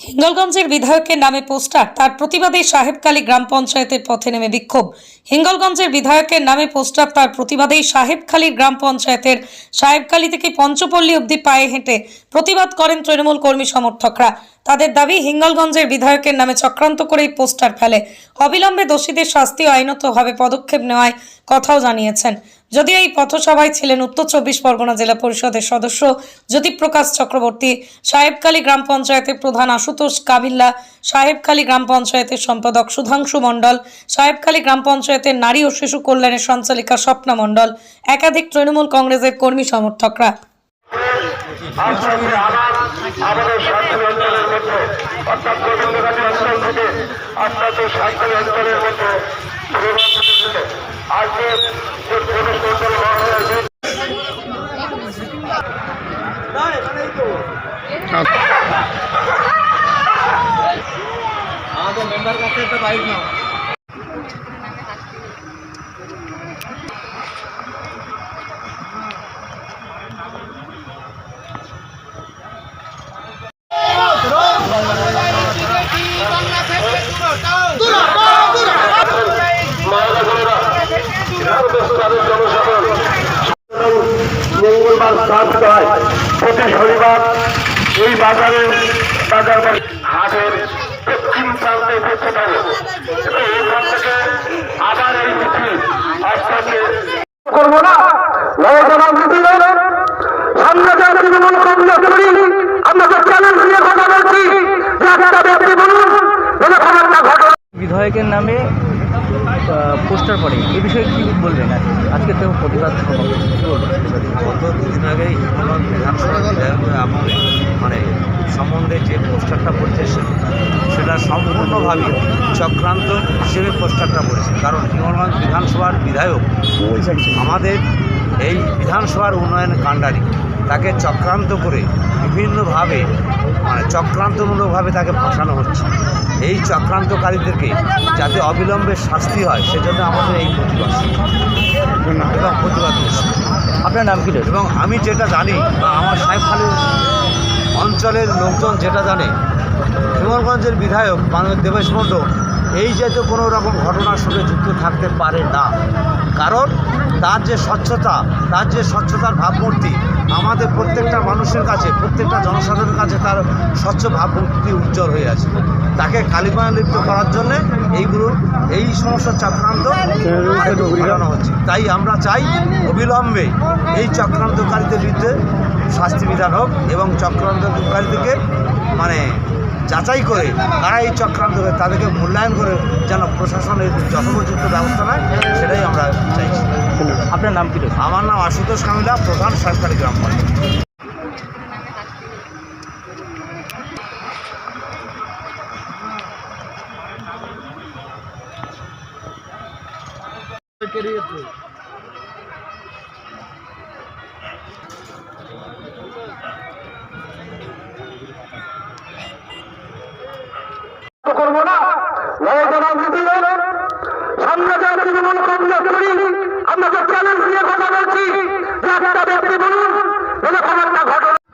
হিঙ্গলগঞ্জের বিধায়কের নামে পোস্টার, তার প্রতিবাদে সাহেবকালী গ্রাম পঞ্চায়েতের পথে নেমে বিক্ষোভ। হিঙ্গলগঞ্জের বিধায়কের নামে পোস্টার, তার প্রতিবাদেই সাহেবখালীর গ্রাম পঞ্চায়েতের সাহেবখালী থেকে পঞ্চপল্লী অবধি পায়ে হেঁটে প্রতিবাদ করেন তৃণমূল কর্মী সমর্থকরা। তাদের দাবি, হিঙ্গলগঞ্জের বিধায়কের নামে চক্রান্ত করেই পোস্টার ফেলে। অবিলম্বে দোষীদের শাস্তি আইনতভাবে পদক্ষেপ নেওয়ায় কথাও জানিয়েছেন। যদিও এই পথসভায় ছিলেন উত্তর চব্বিশ পরগনা জেলা পরিষদের সদস্য জ্যোতিপ্রকাশ চক্রবর্তী, সাহেবখালী গ্রাম পঞ্চায়েতের প্রধান আশুতোষ কাবিল্লা, সাহেবখালী গ্রাম পঞ্চায়েতের সম্পাদক সুধাংশু মণ্ডল, সাহেবখালী গ্রাম পঞ্চায়েতের নারী ও শিশু কল্যাণের সঞ্চালিকা স্বপ্না মণ্ডল, একাধিক তৃণমূল কংগ্রেসের কর্মী সমর্থকরা। আজকে মায়েরা বোনেরা দেশে তাদের জনসাধারণ মঙ্গলবার স্থাপিত হয় প্রতি শনিবার এই বাজারে বাজার হাটের পশ্চিম প্রান্তে উপস্থিত হবে এখান থেকে আবার এই মিছিল আস্তে করব না। নবজানা মিছিল করি আমরা তো চ্যালেঞ্জ নিয়ে কথা বলছি একটা ব্যক্তি বলুন যেন খবরটা ঘটনা। বিধায়কের নামে পোস্টার পড়ে। এই বিষয়ে কি বলবেন? আজকে তো প্রতিবাদ গত দুদিন আগে বিধানসভা সম্বন্ধে যে পোস্টারটা পড়েছে সেটা সম্পূর্ণভাবে চক্রান্ত হিসেবে পোস্টারটা পড়েছে। কারণ হিমালয় বিধানসভার বিধায়ক আমাদের এই বিধানসভার উন্নয়ন কাণ্ডারি তাকে চক্রান্ত করে বিভিন্নভাবে মানে চক্রান্তমূলকভাবে তাকে ফাঁসানো হচ্ছে। এই চক্রান্তকারীদেরকে যাতে অবিলম্বে শাস্তি হয় সেজন্য আমাদের এই প্রতিবাদ। এবং প্রতিবাদ আপনার নাম কি? এবং আমি যেটা জানি বা আমার সাহেবখালী অঞ্চলের লোকজন যেটা জানে হিমরগঞ্জের বিধায়ক মানুষ দেবেশ মণ্ডল এই জাতীয় কোনো রকম ঘটনার সঙ্গে যুক্ত থাকতে পারে না। কারণ তার যে স্বচ্ছতা, তার যে স্বচ্ছতার ভাবমূর্তি আমাদের প্রত্যেকটা মানুষের কাছে, প্রত্যেকটা জনসাধারণের কাছে তার স্বচ্ছ ভাবমূর্তি উজ্জ্বল হয়ে আছে। তাকে কালিমায় লিপ্ত করার জন্যে এইগুলো, এই সমস্ত চক্রান্ত ঘটানো হচ্ছে। তাই আমরা চাই অবিলম্বে এই চক্রান্তকারীদের বিরুদ্ধে শাস্তি বিধান হোক এবং চক্রান্তকারীদেরকে মানে যাচাই করে তারা এই চক্রান্ত করে তাদেরকে মূল্যায়ন করে যেন প্রশাসনের যথোপযুক্ত ব্যবস্থা নেয়, সেটাই আমরা চাইছি। আপনার নাম কি আমার নাম আশুতোষ কামিলা প্রধান সরকারি গ্রাম পঞ্চায়েত। করব না। সামনে যা করি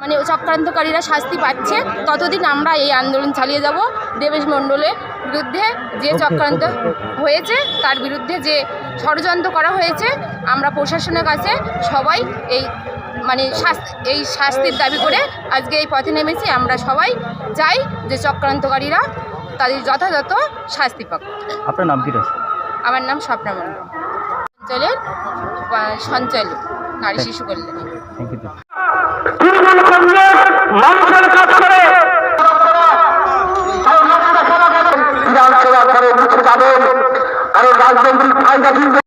মানে চক্রান্তকারীরা শাস্তি পাচ্ছে ততদিন আমরা এই আন্দোলন চালিয়ে যাব। দেবেশ মণ্ডলের বিরুদ্ধে যে চক্রান্ত হয়েছে তার বিরুদ্ধে যে ষড়যন্ত্র করা হয়েছে আমরা প্রশাসনের কাছে সবাই এই মানে শাস্তি এই শাস্তির দাবি করে আজকে এই পথে নেমেছি। আমরা সবাই চাই যে চক্রান্তকারীরা তাদের যথাযথ শাস্তি পাক। আপনার নাম কি আমার নাম স্বপ্না মণ্ডল। অঞ্চলের সঞ্চালক নারী শিশু কল্যাণ। মানুষের কাজ করে। যাবেন